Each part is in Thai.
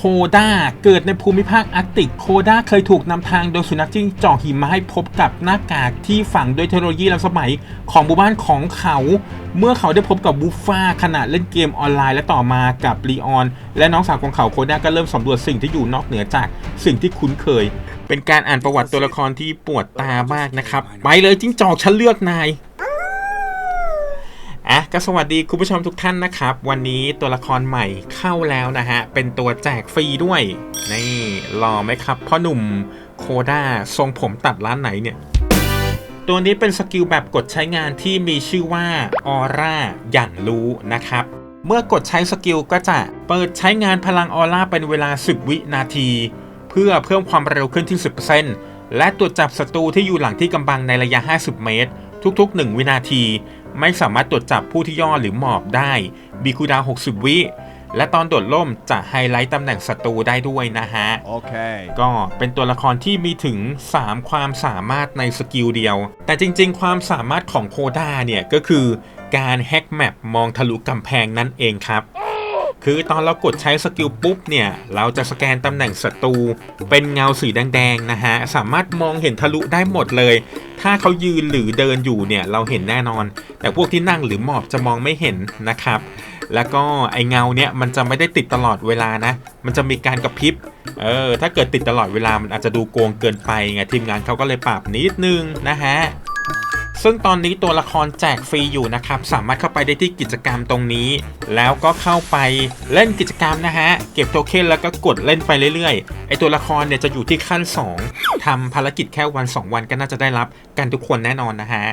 โคด้าเกิดในภูมิภาคอาร์กติก โคด้าเคยถูกนำทางโดยสุนัขจิ้งจอกหิมะให้พบกับหน้ากากที่ฝังด้วยเทคโนโลยีล้ำสมัยของหมู่บ้านของเขา เมื่อเขาได้พบกับบูฟ่าขณะเล่นเกมออนไลน์และต่อมากับลีออน และน้องสาวของเขาโคด้าก็เริ่มสำรวจสิ่งที่อยู่นอกเหนือจากสิ่งที่คุ้นเคย เป็นการอ่านประวัติตัวละครที่ปวดตามากนะครับ ไปเลยจิ้งจอกฉันเลือกนาย อะก็สวัสดีคุณผู้ชมทุกท่านนะครับ วันนี้ตัวละครใหม่เข้าแล้วนะฮะ เป็นตัวแจกฟรีด้วย นี่รอไหมครับพ่อหนุ่มโคด้าทรงผมตัดร้านไหนเนี่ย ตัวนี้เป็นสกิลแบบกดใช้งานที่มีชื่อว่าออร่าอย่างรู้นะครับ เมื่อกดใช้สกิลก็จะเปิดใช้งานพลังออร่าเป็นเวลา 10 วินาที เพื่อเพิ่มความเร็วขึ้นที่ 10%และตรวจจับศัตรูที่อยู่หลังที่กำบังในระยะ 50 เมตร ทุก ๆ 1 วินาที ไม่สามารถตรวจจับผู้ที่ย่อหรือหมอบได้มีคูลดาวน์60 วิและตอนโดดล่มจะไฮไลท์ตำแหน่งศัตรูได้ด้วยนะฮะ Okay. ก็เป็นตัวละครที่มีถึง 3 ความสามารถในสกิลเดียว แต่จริงๆ ความสามารถของโคด้าเนี่ย ก็คือการแฮกแมปมองทะลุกำแพงนั่นเองครับ คือตอนเรากดใช้สกิลปุ๊บเนี่ย เราจะสแกนตำแหน่งศัตรู เป็นเงาสีแดงๆนะฮะ สามารถมองเห็นทะลุได้หมดเลย ถ้าเขายืนหรือเดินอยู่เนี่ย เราเห็นแน่นอน แต่พวกที่นั่งหรือหมอบจะมองไม่เห็นนะครับ แล้วก็ไอเงาเนี่ยมันจะไม่ได้ติดตลอดเวลานะ มันจะมีการกระพริบ เออ ถ้าเกิดติดตลอดเวลามันอาจจะดูโกงเกินไปไงทีมงานเขาก็เลยปรับนิดนึงนะฮะ ซึ่งตอนนี้ตัวละครแจกฟรีอยู่นะครับ สามารถเข้าไปได้ที่กิจกรรมตรงนี้ แล้วก็เข้าไปเล่นกิจกรรมนะฮะ เก็บโทเค็นแล้วก็กดเล่นไปเรื่อยๆ ไอตัวละครเนี่ยจะอยู่ที่ขั้น 2ทำภารกิจแค่วัน 2 วันก็น่าจะได้รับกันทุกคนแน่นอนนะฮะ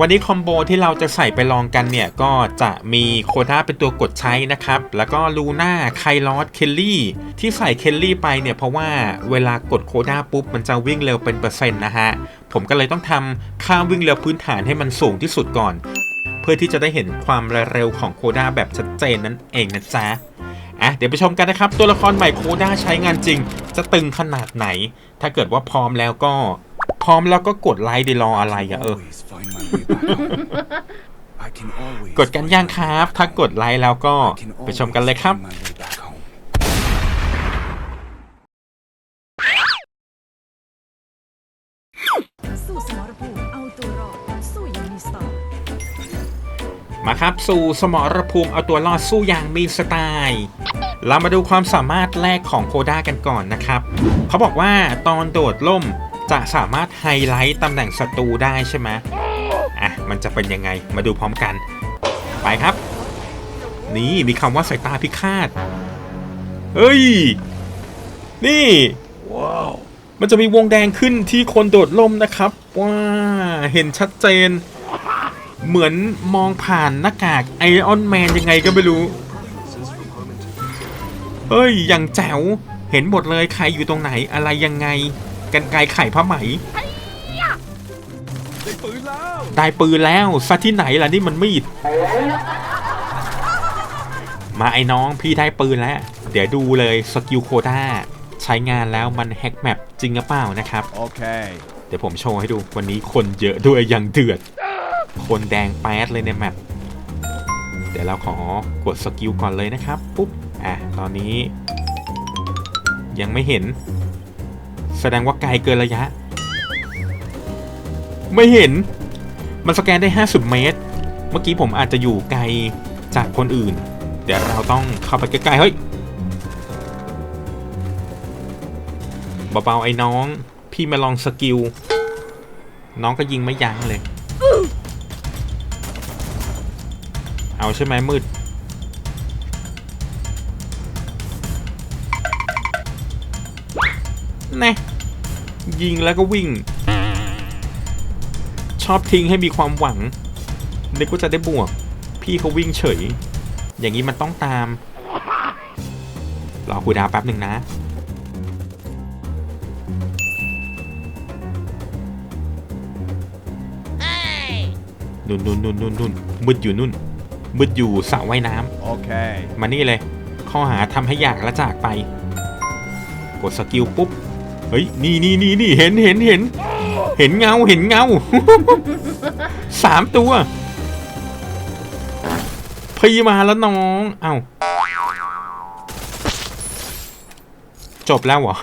วันนี้คอมโบที่เราจะใส่ไปลองกันเนี่ยก็จะมีโคด้าเป็นตัวกดใช้นะครับ แล้วก็ลูน่าไคลอสเคลลี่ที่ใส่เคลลี่ไปเนี่ยเพราะว่าเวลากดโคด้าปุ๊บมันจะวิ่งเร็วเป็นเปอร์เซ็นต์นะฮะ ผมก็เลยต้องทำค่าวิ่งเร็วพื้นฐานให้มันสูงที่สุดก่อน เพื่อที่จะได้เห็นความเร็วของโคด้าแบบชัดเจนนั่นเองนะจ๊ะอะเดี๋ยวไปชมกันนะครับ ตัวละครใหม่โคด้าใช้งานจริง จะตึงขนาดไหน ถ้าเกิดว่าพร้อมแล้วก็ พร้อมแล้วก็กดไลค์ดีรออะไรอะเออ Always find my way back home. I can always กดกันย่างครับ ถ้ากดไลค์แล้วก็ can ไปชมกันเลยครับ always find my way back home. สู้สมรภูมิเอาตัวรอดสู้อยังมีสไตล์มาครับสู่สมรภูมิเอาตัวรอดสู้อย่างมีสไตล์เรามาดูความสามารถแรกของโคด้ากันก่อนนะครับ เขาบอกว่าตอนโดดล่ม จะสามารถไฮไลท์ตำแหน่งศัตรูได้ใช่ไหมอะ มันจะเป็นยังไงมาดูพร้อมกัน ไปครับ นี่มีคำว่าสายตาพิฆาต เฮ้ย นี่มันจะมีวงแดงขึ้นที่คนโดดล่มนะครับ ว้า เห็นชัดเจน เหมือนมองผ่านหน้ากากไอออนแมนยังไงก็ไม่รู้ เฮ้ย อย่างแจ๋ว เห็นหมดเลยใครอยู่ตรงไหนอะไรยังไง กันไกลไข่ผ้าไหมได้ปืนแล้วซะที่ไหนล่ะนี่มันมีด มาไอ้น้องพี่ได้ปืนแล้ว เดี๋ยวดูเลยสกิลโคด้าใช้งานแล้วมันแฮกแมปจริงหรือเปล่านะครับ Okay. เดี๋ยวผมโชว์ให้ดูวันนี้คนเยอะด้วยอย่างเดือด คนแดงแป๊ดเลยในแมปเดี๋ยวเราขอกดสกิลก่อนเลยนะครับ ปุ๊บ อะ ตอนนี้ ยังไม่เห็น แสดงว่าไกลเกินระยะ ไม่เห็น มันสแกนได้ 50 เมตร เมื่อกี้ผมอาจจะอยู่ไกลจากคนอื่น เดี๋ยวเราต้องเข้าไปใกล้ๆเฮ้ยเบาๆไอ้น้อง พี่มาลองสกิล น้องก็ยิงไม่ยั้งเลย เอาใช่ไหมมืดแน่ ยิงแล้วก็วิ่ง ชอบทิ้งให้มีความหวังนึกว่าจะได้บวก พี่เขาวิ่งเฉย อย่างนี้มันต้องตาม รอคูลดาวน์แป๊บหนึ่งนะ นุ่นนุ่นนุ่นนุ่นนุ่นมืดอยู่นุ่นมืดอยู่สระว่ายน้ำ Okay. มานี่เลย ข้อหาทำให้อยากและจากไป กดสกิลปุ๊บ เฮ้ยนี่นี่นี่นี่เห็นเห็นเห็น เห็นเงาเห็นเงาสามตัวพี่มาแล้วน้องเอ้าจบแล้วเหรอ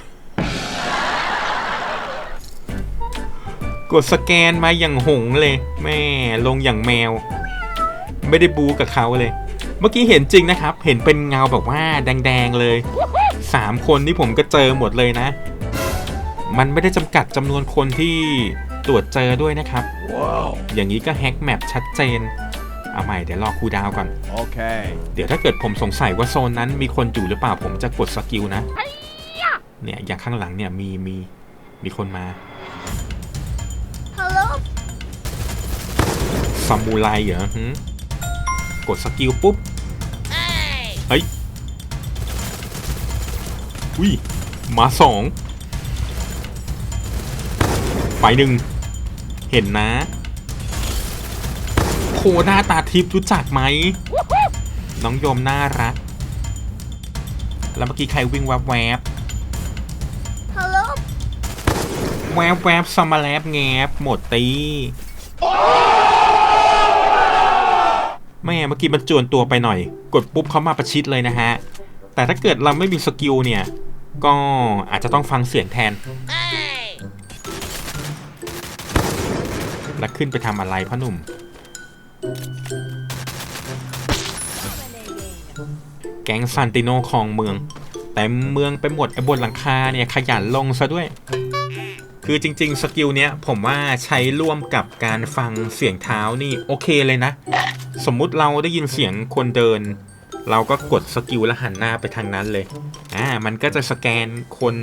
กดสแกนมาอย่างหงเลย แม่ลงอย่างแมว ไม่ได้บูกับเขาเลย เมื่อกี้เห็นจริงนะครับ เห็นเป็นเงาแบบว่าแดงๆเลยสามคนที่ผมก็เจอหมดเลยนะ มันไม่ได้จำกัดจำนวนคนที่ตรวจเจอด้วยนะครับ Whoa. อย่างนี้ก็แฮกแมปชัดเจน เอาใหม่เดี๋ยวรอครูดาวก่อน Okay. เดี๋ยวถ้าเกิดผมสงสัยว่าโซนนั้นมีคนอยู่หรือเปล่าผมจะกดสกิลนะ เนี่ยอย่างข้างหลังเนี่ยมีมีมีคนมา Hello ซามูไรเหรอหึกดสกิลปุ๊บ เฮ้ยอุ้ยมาสอง ไปหนึ่งเห็นนะโคหน้าตาทิพย์รู้จักไหม น้องโยมน่ารัก แล้วเมื่อกี้ใครวิ่งแวบแวบ Hello แวบแวบสมาแลบแงบหมดตีแม่เมื่อกี้มันจวนตัวไปหน่อย กดปุ๊บเขามาประชิดเลยนะฮะ แต่ถ้าเกิดเราไม่มีสกิลเนี่ย ก็อาจจะต้องฟังเสียงแทน แล้วขึ้นไปทำอะไรพ่อหนุ่ม แก๊งซันติโนคลองเมือง แต่เมืองไปหมดไอ้บนหลังคาเนี่ยขยันลงซะด้วย คือจริง ๆ สกิลเนี้ยผมว่าใช้ร่วมกับการฟังเสียงเท้านี่ โอเคเลยนะ สมมุติเราได้ยินเสียงคนเดิน เราก็กดสกิลแล้วหันหน้าไปทางนั้นเลย อ่า มันก็จะสแกนคน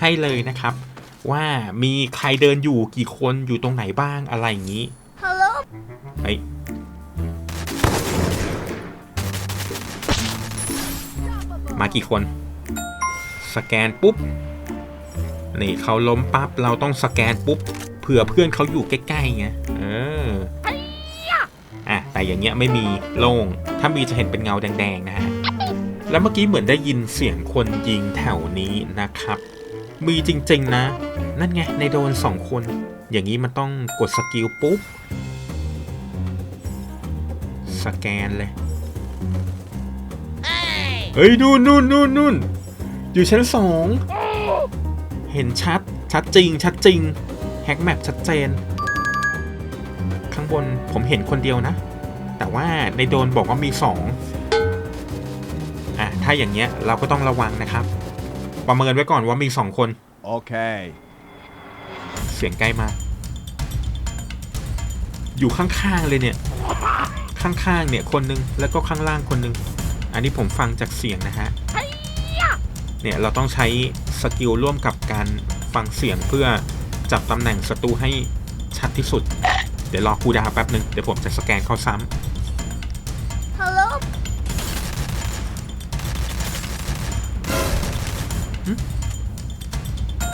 ให้เลยนะครับ ว่ามีใครเดินอยู่กี่คนอยู่ตรงไหนบ้างอะไรอย่างนี้ Hello เฮ้ยมากี่คน สแกนปุ๊บ นี่เขาล้มปั๊บ เราต้องสแกนปุ๊บ เผื่อเพื่อนเขาอยู่ใกล้ๆไง เออ อะ แต่อย่างเงี้ยไม่มีโล่ง ถ้ามีจะเห็นเป็นเงาแดงๆนะฮะ แล้วเมื่อกี้เหมือนได้ยินเสียงคนยิงแถวนี้นะครับ มีจริง ๆ นะ นั่นไง ในโดนสองคน อย่างนี้มันต้องกดสกิลปุ๊บ สแกนเลย เฮ้ย นู่นนู่นนู่นนู่นอยู่ชั้นสอง เห็นชัด ชัดจริง ชัดจริง แฮกแมปชัดเจน ข้างบนผมเห็นคนเดียวนะ แต่ว่าในโดนบอกว่ามีสองอะ ถ้าอย่างเงี้ยเราก็ต้องระวังนะครับ ประเมินไว้ก่อนว่ามีสองคน Okay. เสียงใกล้มาก อยู่ข้างๆเลยเนี่ย ข้างๆเนี่ยคนหนึงแล้วก็ข้างล่างคนหนึง อันนี้ผมฟังจากเสียงนะฮะ เนี่ยเราต้องใช้สกิลร่วมกับการฟังเสียงเพื่อจับตำแหน่งศัตรูให้ชัดที่สุด เดี๋ยวรอครูดาวแป๊บหนึ่งเดี๋ยวผมจะสแกนเขาซ้ Hello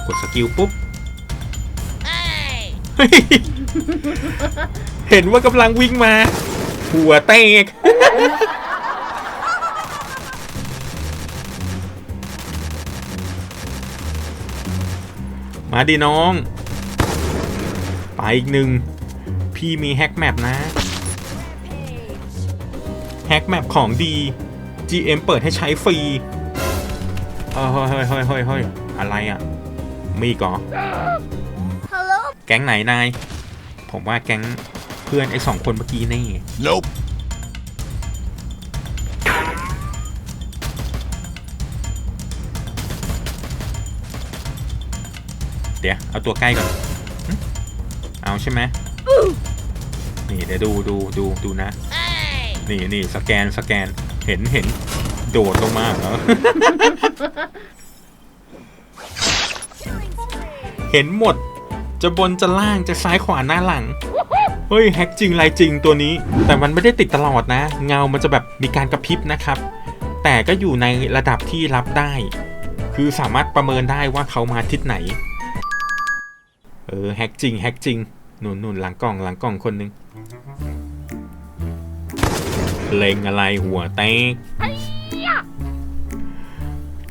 กดสกิลปุ๊บเฮ้ยเห็นว่ากำลังวิ่งมา หัวเตกมาดิน้อง ไปอีกหนึ่ง พี่มีแฮกแมปนะแฮกแมปของดี GM เปิดให้ใช้ฟรี เออเฮ้ยเฮ้ยเฮ้ยเฮ้ยเฮ้ยอะไรอะ มีอีก่อ Hello แก๊งไหนนาย ผมว่าแก๊งเพื่อนไอ้สองคนเมื่อกี้นี่ Nope. เดี๋ยว เอาตัวใกล้ก่อนหึเอาใช่ไหม นี่เดี๋ยวดูดูดูดูนะ นี่นี่สแกนสแกน เห็นเห็น โดดลงมาเหรอ เห็นหมด จะบนจะล่างจะซ้ายขวาหน้าหลัง เฮ้ยแฮกจริงไรจริงตัวนี้ แต่มันไม่ได้ติดตลอดนะ เงามันจะแบบมีการกระพริบนะครับ แต่ก็อยู่ในระดับที่รับได้ คือสามารถประเมินได้ว่าเขามาทิศไหน เออแฮกจริงแฮกจริงหนุนหนุนหลังกล่องหลังกล่องคนหนึงเลงอะไรหัวแตก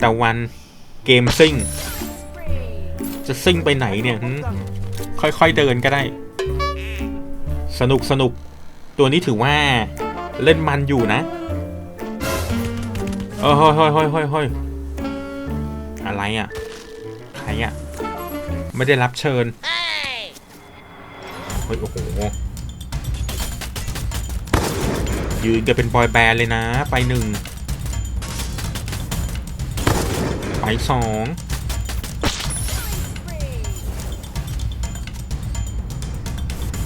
ตะวันเกมซิ่ง จะซิ่งไปไหนเนี่ยค่อยๆเดินก็ได้ สนุกสนุก ตัวนี้ถือว่าเล่นมันอยู่นะเฮ้ยเฮ้ยเฮ้ยเฮ้ยเฮ้ยอะไรอะ ใครอะ ไม่ได้รับเชิญ เฮ้ย โอ้โห ยืนกันเป็นบอยแบนด์เลยนะ ไปหนึ่ง ไปสอง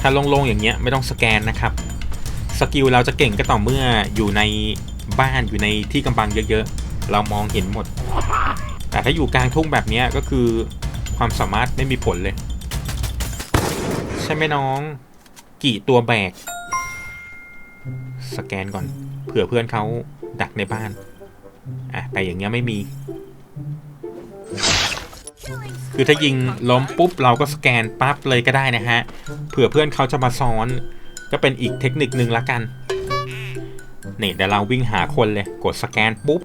ถ้าโล่งๆอย่างเงี้ยไม่ต้องสแกนนะครับ สกิลเราจะเก่งก็ต่อเมื่ออยู่ในบ้านอยู่ในที่กำบังเยอะๆ เรามองเห็นหมด แต่ถ้าอยู่กลางทุ่งแบบเนี้ยก็คือความสามารถไม่มีผลเลย ใช่ไหมน้อง กี่ตัวแบก สแกนก่อนเผื่อเพื่อนเขาดักในบ้านอะแต่อย่างเงี้ยไม่มี คือถ้ายิงล้มปุ๊บเราก็สแกนปั๊บเลยก็ได้นะฮะ เผื่อเพื่อนเขาจะมาซ้อน ก็เป็นอีกเทคนิคนึงละกัน นี่เดี๋ยวเราวิ่งหาคนเลย กดสแกนปุ๊บ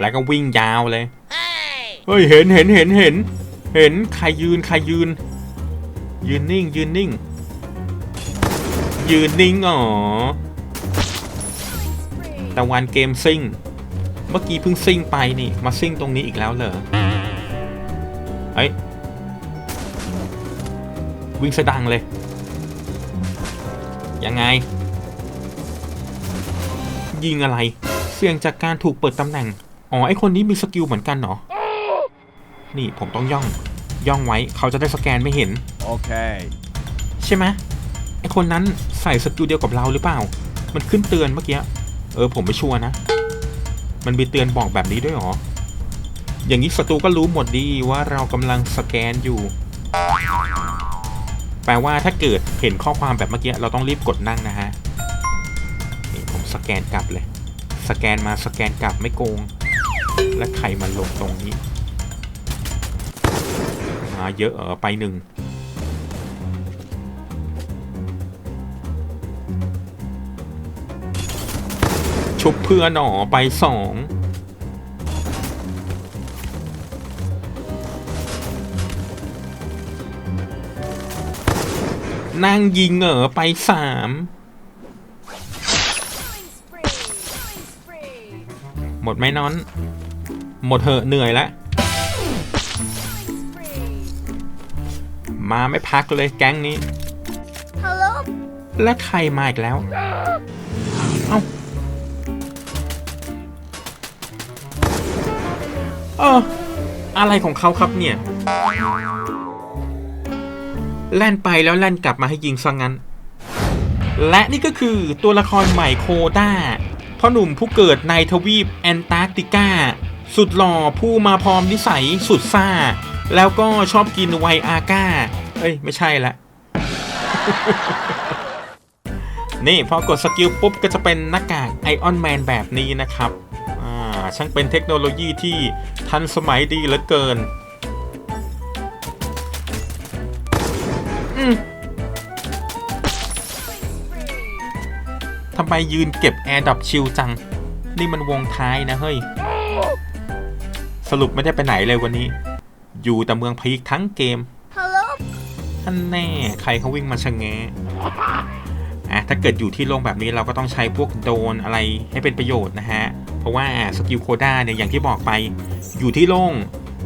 แล้วก็วิ่งยาวเลย เฮ้ยเห็นเห็นเห็นเห็น เห็นใครยืนใครยืน ยืนนิ่งยืนนิ่ง ยืนนิ่งอ๋อตะวันเกมซิ่ง เมื่อกี้เพิ่งซิ่งไปนี่ มาซิ่งตรงนี้อีกแล้วเหรอ เฮ้ยวิ่งสะดังเลย ยังไง ยิงอะไร เสี่ยงจากการถูกเปิดตำแหน่ง อ๋อ ไอคนนี้มีสกิลเหมือนกันเหรอ นี่ผมต้องย่อง ย่องไว้ เขาจะได้สแกนไม่เห็น Okay. ใช่ไหมไอคนนั้นใส่สกิลเดียวกับเราหรือเปล่า มันขึ้นเตือนเมื่อกี้ เออผมไม่ชัวร์นะ มันมีเตือนบอกแบบนี้ด้วยเหรอ อย่างนี้ศัตรูก็รู้หมดดีว่าเรากำลังสแกนอยู่ แปลว่าถ้าเกิดเห็นข้อความแบบเมื่อกี้เราต้องรีบกดนั่งนะฮะ นี่ผมสแกนกลับเลย สแกนมาสแกนกลับไม่โกง และใครมาลงตรงนี้ มาเยอะเออไปหนึ่งชุบเพื่อนหนอไปสอง นั่งยิงเหรอไปสามหมดไหมนอน หมดเหอะเหนื่อยแล้วมาไม่พักเลยแก๊งนี้ Hello และใครมาอีกแล้ว เอ้าเอออะไรของเขาครับเนี่ย แล่นไปแล้วแล่นกลับมาให้ยิงซะงงั้น และนี่ก็คือตัวละครใหม่โคด้าพ่อหนุ่มผู้เกิดในทวีปแอนตาร์กติกา สุดหล่อผู้มาพร้อมนิสัยสุดซ่า แล้วก็ชอบกินไวอาก้า เอ้ย ไม่ใช่ละนี่พอกดสกิลปุ๊บก็จะเป็นหน้ากากไอออนแมนแบบนี้นะครับ อ่า ช่างเป็นเทคโนโลยีที่ทันสมัยดีเหลือเกิน ทำไมยืนเก็บแอร์ดับชิลจัง นี่มันวงท้ายนะเฮ้ย สรุปไม่ได้ไปไหนเลยวันนี้ อยู่แต่เมืองพีคทั้งเกม Hello ท่านแน่ใครเขาวิ่งมาชะแงะอะถ้าเกิดอยู่ที่โล่งแบบนี้เราก็ต้องใช้พวกโดรนอะไรให้เป็นประโยชน์นะฮะ เพราะว่าสกิลโคด้าเนี่ยอย่างที่บอกไป อยู่ที่โล่ง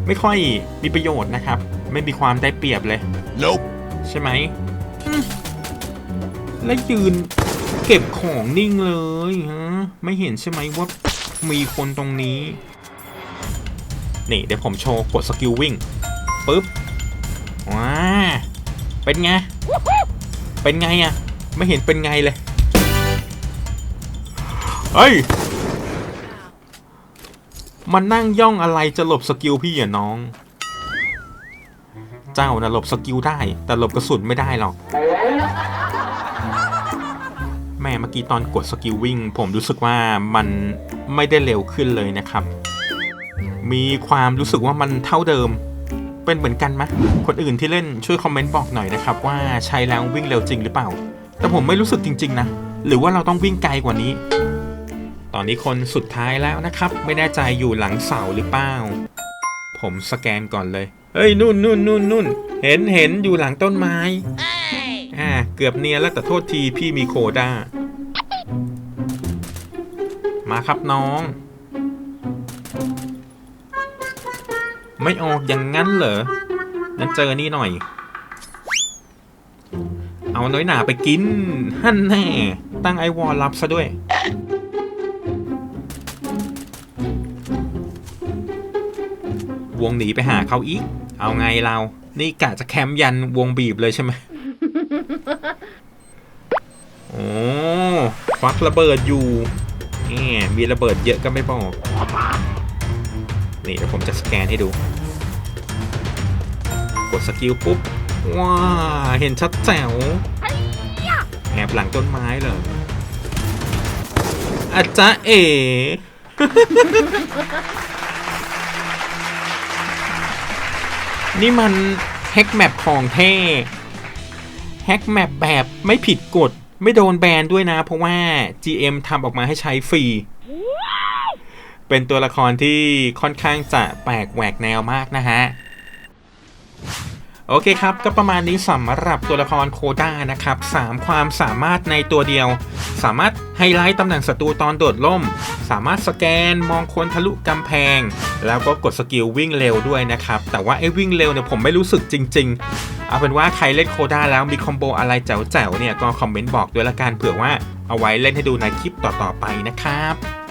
ไม่ค่อยมีประโยชน์นะครับ ไม่มีความได้เปรียบเลย Nope. ใช่ไหมอืมแล้วยืนเก็บของนิ่งเลยฮะไม่เห็นใช่ไหมว่ามีคนตรงนี้ นี่เดี๋ยวผมโชว์กดสกิลวิ่งปุ๊บว้าเป็นไง เป็นไงอะไม่เห็นเป็นไงเลยเฮ้ยมันนั่งย่องอะไรจะหลบสกิลพี่อะน้อง เจ้านะหลบสกิลได้ แต่หลบกระสุนไม่ได้หรอก แม่เมื่อกี้ตอนกดสกิลวิ่ง ผมรู้สึกว่ามันไม่ได้เร็วขึ้นเลยนะครับ มีความรู้สึกว่ามันเท่าเดิม เป็นเหมือนกันไหมคนอื่นที่เล่นช่วยคอมเมนต์บอกหน่อยนะครับ ว่าใช้แล้ววิ่งเร็วจริงหรือเปล่า แต่ผมไม่รู้สึกจริง ๆ นะ หรือว่าเราต้องวิ่งไกลกว่านี้ตอนนี้คนสุดท้ายแล้วนะครับ ไม่แน่ใจอยู่หลังเสาหรือเปล่า ผมสแกนก่อนเลย เฮ้ยนู่นนู่นนู่นนู่นเห็นเห็นอยู่หลังต้นไม้อ่าเกือบเนียนแล้วแต่โทษทีพี่มีโคด้า มาครับน้อง ไม่ออกอย่างนั้นเหรองั้นเจอนี่หน่อย เอาน้อยหนาไปกินฮั่นแน่ ตั้งไอวอลรับซะด้วยวงหนีไปหาเขาอีก เอาไงเรา นี่กะจะแคมป์ยันวงบีบเลยใช่ไหมโอ้ควักระเบิดอยู่แหมมีระเบิดเยอะก็ไม่บอกนี่เดี๋ยวผมจะสแกนให้ดู กดสกิลปุ๊บ ว้า เห็นชัดแจ๋วแอบหลังต้นไม้เลยอาจารย์เอ นี่มันแฮกแมปของเท่แฮกแมปแบบไม่ผิดกฎ ไม่โดนแบนด้วยนะ เพราะว่า GM ทำออกมาให้ใช้ฟรี เป็นตัวละครที่ค่อนข้างจะแปลกแหวกแนวมากนะฮะ โอเคครับ ก็ประมาณนี้สำหรับตัวละครโคด้านะครับ 3 ความสามารถในตัวเดียว สามารถไฮไลท์ตำแหน่งศัตรูตอนโดดล่ม สามารถสแกนมองคนทะลุกำแพง แล้วก็กดสกิลวิ่งเร็วด้วยนะครับ แต่ว่าไอ้วิ่งเร็วเนี่ยผมไม่รู้สึกจริง ๆ เอาเป็นว่าใครเล่นโคด้าแล้วมีคอมโบอะไรแจ๋วๆเนี่ยก็คอมเมนต์บอกด้วยละกันเผื่อว่าเอาไว้เล่นให้ดูในคลิปต่อๆไปนะครับ